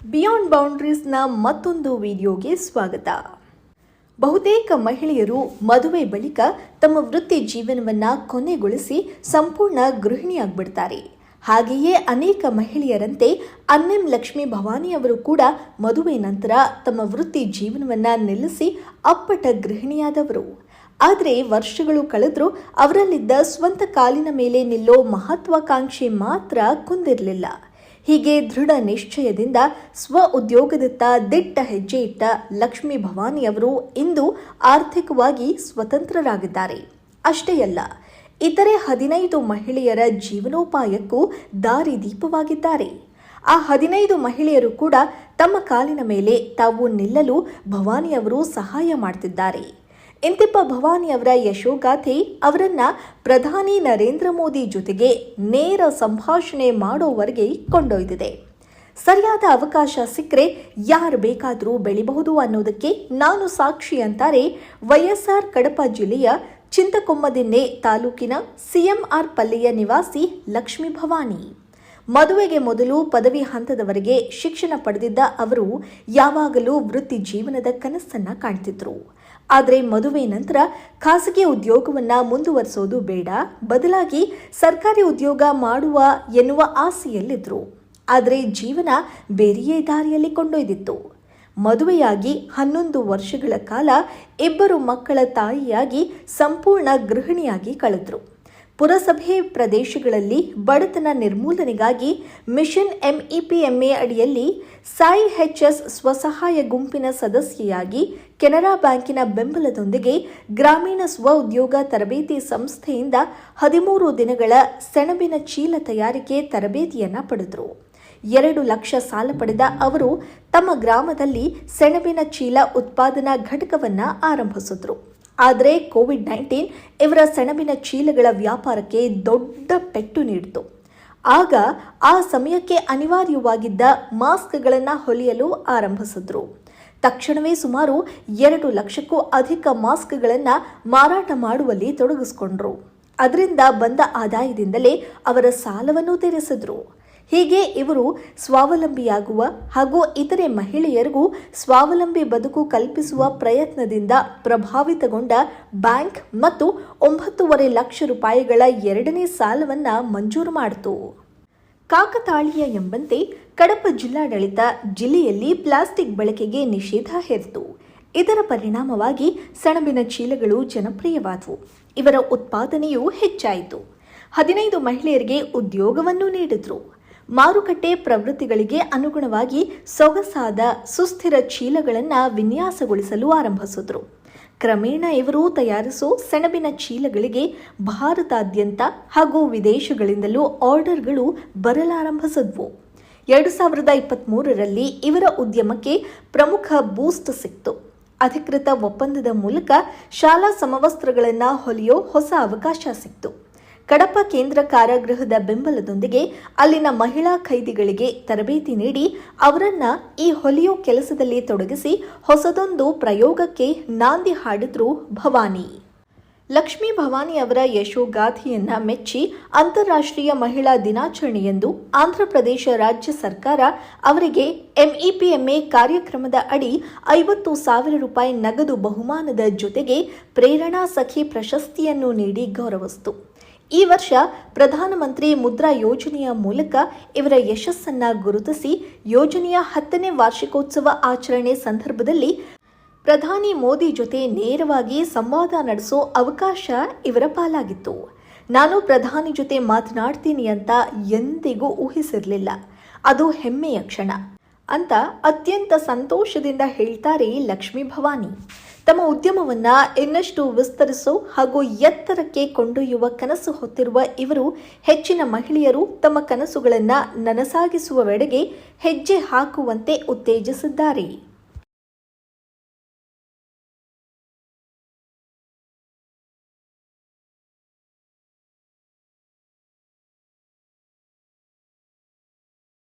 Beyond ಬೌಂಡ್ರೀಸ್ನ ಮತ್ತೊಂದು ವಿಡಿಯೋಗೆ ಸ್ವಾಗತ. ಬಹುತೇಕ ಮಹಿಳೆಯರು ಮದುವೆ ಬಳಿಕ ತಮ್ಮ ವೃತ್ತಿ ಜೀವನವನ್ನ ಕೊನೆಗೊಳಿಸಿ ಸಂಪೂರ್ಣ ಗೃಹಿಣಿಯಾಗ್ಬಿಡ್ತಾರೆ. ಹಾಗೆಯೇ ಅನೇಕ ಮಹಿಳೆಯರಂತೆ ಅನ್ನೆಂ ಲಕ್ಷ್ಮಿ ಭವಾನಿ ಅವರು ಕೂಡ ಮದುವೆ ನಂತರ ತಮ್ಮ ವೃತ್ತಿ ಜೀವನವನ್ನ ನಿಲ್ಲಿಸಿ ಅಪ್ಪಟ ಗೃಹಿಣಿಯಾದವರು. ಆದರೆ ವರ್ಷಗಳು ಕಳೆದರೂ ಅವರಲ್ಲಿದ್ದ ಸ್ವಂತ ಕಾಲಿನ ಮೇಲೆ ನಿಲ್ಲೋ ಮಹತ್ವಾಕಾಂಕ್ಷೆ ಮಾತ್ರ ಕುಂದಿರಲಿಲ್ಲ. ಹೀಗೆ ದೃಢ ನಿಶ್ಚಯದಿಂದ ಸ್ವ ಉದ್ಯೋಗದತ್ತ ದಿಟ್ಟ ಹೆಜ್ಜೆ ಇಟ್ಟ ಲಕ್ಷ್ಮಿ ಭವಾನಿ ಅವರು ಇಂದು ಆರ್ಥಿಕವಾಗಿ ಸ್ವತಂತ್ರರಾಗಿದ್ದಾರೆ. ಅಷ್ಟೇ ಅಲ್ಲ, ಇತರೆ ಹದಿನೈದು ಮಹಿಳೆಯರ ಜೀವನೋಪಾಯಕ್ಕೂ ದಾರಿದೀಪವಾಗಿದ್ದಾರೆ ಆ ಹದಿನೈದು ಮಹಿಳೆಯರು ಕೂಡ ತಮ್ಮ ಕಾಲಿನ ಮೇಲೆ ತಾವು ನಿಲ್ಲಲು ಭವಾನಿಯವರು ಸಹಾಯ ಮಾಡ್ತಿದ್ದಾರೆ. ಇಂತಿಪ್ಪ ಭವಾನಿ ಅವರ ಯಶೋಗಾಥೆ ಅವರನ್ನ ಪ್ರಧಾನಿ ನರೇಂದ್ರ ಮೋದಿ ಜೊತೆಗೆ ನೇರ ಸಂಭಾಷಣೆ ಮಾಡೋವರೆಗೆ ಕೊಂಡೊಯ್ದಿದೆ. ಸರಿಯಾದ ಅವಕಾಶ ಸಿಕ್ಕರೆ ಯಾರು ಬೇಕಾದರೂ ಬೆಳಿಬಹುದು ಅನ್ನೋದಕ್ಕೆ ನಾನು ಸಾಕ್ಷಿ ಅಂತಾರೆ ವೈಎಸ್ಆರ್ ಕಡಪ ಜಿಲ್ಲೆಯ ಚಿಂತಕೊಮ್ಮದಿನ್ನೆ ತಾಲೂಕಿನ ಸಿಎಂಆರ್ ಪಲ್ಲೆಯ ನಿವಾಸಿ ಲಕ್ಷ್ಮೀ ಭವಾನಿ. ಮದುವೆಗೆ ಮೊದಲು ಪದವಿ ಹಂತದವರೆಗೆ ಶಿಕ್ಷಣ ಪಡೆದಿದ್ದ ಅವರು ಯಾವಾಗಲೂ ವೃತ್ತಿ ಜೀವನದ ಕನಸನ್ನ ಕಾಣ್ತಿದ್ರು. ಆದರೆ ಮದುವೆ ನಂತರ ಖಾಸಗಿ ಉದ್ಯೋಗವನ್ನ ಮುಂದುವರಿಸೋದು ಬೇಡ, ಬದಲಾಗಿ ಸರ್ಕಾರಿ ಉದ್ಯೋಗ ಮಾಡುವ ಎನ್ನುವ ಆಸೆಯಲ್ಲಿದ್ದರು ಆದರೆ ಜೀವನ ಬೇರೆಯೇ ದಾರಿಯಲ್ಲಿ ಕೊಂಡೊಯ್ದಿತ್ತು. ಮದುವೆಯಾಗಿ ಹನ್ನೊಂದು ವರ್ಷಗಳ ಕಾಲ ಇಬ್ಬರು ಮಕ್ಕಳ ತಾಯಿಯಾಗಿ ಸಂಪೂರ್ಣ ಗೃಹಿಣಿಯಾಗಿ ಕಳೆದ್ರು. ಪುರಸಭೆ ಪ್ರದೇಶಗಳಲ್ಲಿ ಬಡತನ ನಿರ್ಮೂಲನೆಗಾಗಿ ಮಿಷನ್ ಎಂಇಪಿಎಂಎ ಅಡಿಯಲ್ಲಿ ಸಾಯಿ ಎಚ್ಎಸ್ ಸ್ವಸಹಾಯ ಗುಂಪಿನ ಸದಸ್ಯೆಯಾಗಿ ಕೆನರಾ ಬ್ಯಾಂಕಿನ ಬೆಂಬಲದೊಂದಿಗೆ ಗ್ರಾಮೀಣ ಸ್ವ ಉದ್ಯೋಗ ತರಬೇತಿ ಸಂಸ್ಥೆಯಿಂದ ಹದಿಮೂರು ದಿನಗಳ ಸೆಣಬಿನ ಚೀಲ ತಯಾರಿಕೆ ತರಬೇತಿಯನ್ನು ಪಡೆದರು. ಎರಡು ಲಕ್ಷ ಸಾಲ ಪಡೆದ ಅವರು ತಮ್ಮ ಗ್ರಾಮದಲ್ಲಿ ಸೆಣಬಿನ ಚೀಲ ಉತ್ಪಾದನಾ ಘಟಕವನ್ನು ಆರಂಭಿಸಿದ್ರು. ಆದರೆ ಕೋವಿಡ್ ನೈನ್ಟೀನ್ ಇವರ ಸೆಣಬಿನ ಚೀಲಗಳ ವ್ಯಾಪಾರಕ್ಕೆ ದೊಡ್ಡ ಪೆಟ್ಟು ನೀಡಿತು. ಆಗ ಆ ಸಮಯಕ್ಕೆ ಅನಿವಾರ್ಯವಾಗಿದ್ದ ಮಾಸ್ಕ್ಗಳನ್ನು ಹೊಲಿಯಲು ಆರಂಭಿಸಿದ್ರು. ತಕ್ಷಣವೇ ಸುಮಾರು ಎರಡು ಲಕ್ಷಕ್ಕೂ ಅಧಿಕ ಮಾಸ್ಕ್ಗಳನ್ನು ಮಾರಾಟ ಮಾಡುವಲ್ಲಿ ತೊಡಗಿಸಿಕೊಂಡ್ರು. ಅದರಿಂದ ಬಂದ ಆದಾಯದಿಂದಲೇ ಅವರ ಸಾಲವನ್ನು ತೀರಿಸಿದ್ರು. ಹೀಗೆ ಇವರು ಸ್ವಾವಲಂಬಿಯಾಗುವ ಹಾಗೂ ಇತರೆ ಮಹಿಳೆಯರಿಗೂ ಸ್ವಾವಲಂಬಿ ಬದುಕು ಕಲ್ಪಿಸುವ ಪ್ರಯತ್ನದಿಂದ ಪ್ರಭಾವಿತಗೊಂಡ ಬ್ಯಾಂಕ್ ಮತ್ತು ಒಂಬತ್ತೂವರೆ ಲಕ್ಷ ರೂಪಾಯಿಗಳ ಎರಡನೇ ಸಾಲವನ್ನ ಮಂಜೂರು ಮಾಡಿತು. ಕಾಕತಾಳೀಯ ಎಂಬಂತೆ ಕಡಪ ಜಿಲ್ಲಾಡಳಿತ ಜಿಲ್ಲೆಯಲ್ಲಿ ಪ್ಲಾಸ್ಟಿಕ್ ಬಳಕೆಗೆ ನಿಷೇಧ ಹೇರಿತು. ಇದರ ಪರಿಣಾಮವಾಗಿ ಸೆಣಬಿನ ಚೀಲಗಳು ಜನಪ್ರಿಯವಾದವು. ಇವರ ಉತ್ಪಾದನೆಯೂ ಹೆಚ್ಚಾಯಿತು. ಹದಿನೈದು ಮಹಿಳೆಯರಿಗೆ ಉದ್ಯೋಗವನ್ನು ನೀಡಿದ್ರು. ಮಾರುಕಟ್ಟೆ ಪ್ರವೃತ್ತಿಗಳಿಗೆ ಅನುಗುಣವಾಗಿ ಸೊಗಸಾದ ಸುಸ್ಥಿರ ಚೀಲಗಳನ್ನು ವಿನ್ಯಾಸಗೊಳಿಸಲು ಆರಂಭಿಸಿದರು. ಕ್ರಮೇಣ ಇವರು ತಯಾರಿಸೋ ಸೆಣಬಿನ ಚೀಲಗಳಿಗೆ ಭಾರತಾದ್ಯಂತ ಹಾಗೂ ವಿದೇಶಗಳಿಂದಲೂ ಆರ್ಡರ್ಗಳು ಬರಲಾರಂಭಿಸಿದ್ವು. ಎರಡು ಸಾವಿರದ ಇಪ್ಪತ್ತ್ಮೂರರಲ್ಲಿ ಇವರ ಉದ್ಯಮಕ್ಕೆ ಪ್ರಮುಖ ಬೂಸ್ಟ್ ಸಿಕ್ತು. ಅಧಿಕೃತ ಒಪ್ಪಂದದ ಮೂಲಕ ಶಾಲಾ ಸಮವಸ್ತ್ರಗಳನ್ನು ಹೊಲಿಯೋ ಹೊಸ ಅವಕಾಶ ಸಿಕ್ತು. ಕಡಪ ಕೇಂದ್ರ ಕಾರಾಗೃಹದ ಬೆಂಬಲದೊಂದಿಗೆ ಅಲ್ಲಿನ ಮಹಿಳಾ ಖೈದಿಗಳಿಗೆ ತರಬೇತಿ ನೀಡಿ ಅವರನ್ನ ಈ ಹೊಲಿಯೋ ಕೆಲಸದಲ್ಲಿ ತೊಡಗಿಸಿ ಹೊಸದೊಂದು ಪ್ರಯೋಗಕ್ಕೆ ನಾಂದಿ ಹಾಡಿದ್ರು ಭವಾನಿ. ಲಕ್ಷ್ಮೀ ಭವಾನಿ ಅವರ ಯಶೋಗಾಥೆಯನ್ನ ಮೆಚ್ಚಿ ಅಂತಾರಾಷ್ಟ್ರೀಯ ಮಹಿಳಾ ದಿನಾಚರಣೆಯಂದು ಆಂಧ್ರಪ್ರದೇಶ ರಾಜ್ಯ ಸರ್ಕಾರ ಅವರಿಗೆ ಎಂಇಪಿಎಂಎ ಕಾರ್ಯಕ್ರಮದ ಅಡಿ ಐವತ್ತು ಸಾವಿರ ರೂಪಾಯಿ ನಗದು ಬಹುಮಾನದ ಜೊತೆಗೆ ಪ್ರೇರಣಾ ಸಖಿ ಪ್ರಶಸ್ತಿಯನ್ನು ನೀಡಿ ಗೌರವಿಸಿತು. ಈ ವರ್ಷ ಪ್ರಧಾನಮಂತ್ರಿ ಮುದ್ರಾ ಯೋಜನೆಯ ಮೂಲಕ ಇವರ ಯಶಸ್ಸನ್ನ ಗುರುತಿಸಿ ಯೋಜನೆಯ ಹತ್ತನೇ ವಾರ್ಷಿಕೋತ್ಸವ ಆಚರಣೆ ಸಂದರ್ಭದಲ್ಲಿ ಪ್ರಧಾನಿ ಮೋದಿ ಜೊತೆ ನೇರವಾಗಿ ಸಂವಾದ ನಡೆಸೋ ಅವಕಾಶ ಇವರ ಪಾಲಾಗಿತ್ತು. ನಾನು ಪ್ರಧಾನಿ ಜೊತೆ ಮಾತನಾಡ್ತೀನಿ ಅಂತ ಎಂದಿಗೂ ಊಹಿಸಿರಲಿಲ್ಲ. ಅದು ಹೆಮ್ಮೆಯ ಕ್ಷಣ. ಅಂತ ಅತ್ಯಂತ ಸಂತೋಷದಿಂದ ಹೇಳ್ತಾರೆ ಲಕ್ಷ್ಮೀ ಭವಾನಿ. ತಮ್ಮ ಉದ್ಯಮವನ್ನ ಇನ್ನಷ್ಟು ವಿಸ್ತರಿಸೋ ಹಾಗೂ ಎತ್ತರಕ್ಕೆ ಕೊಂಡೊಯ್ಯುವ ಕನಸು ಹೊತ್ತಿರುವ ಇವರು ಹೆಚ್ಚಿನ ಮಹಿಳೆಯರು ತಮ್ಮ ಕನಸುಗಳನ್ನು ನನಸಾಗಿಸುವವೆಡೆಗೆ ಹೆಜ್ಜೆ ಹಾಕುವಂತೆ ಉತ್ತೇಜಿಸಿದ್ದಾರೆ.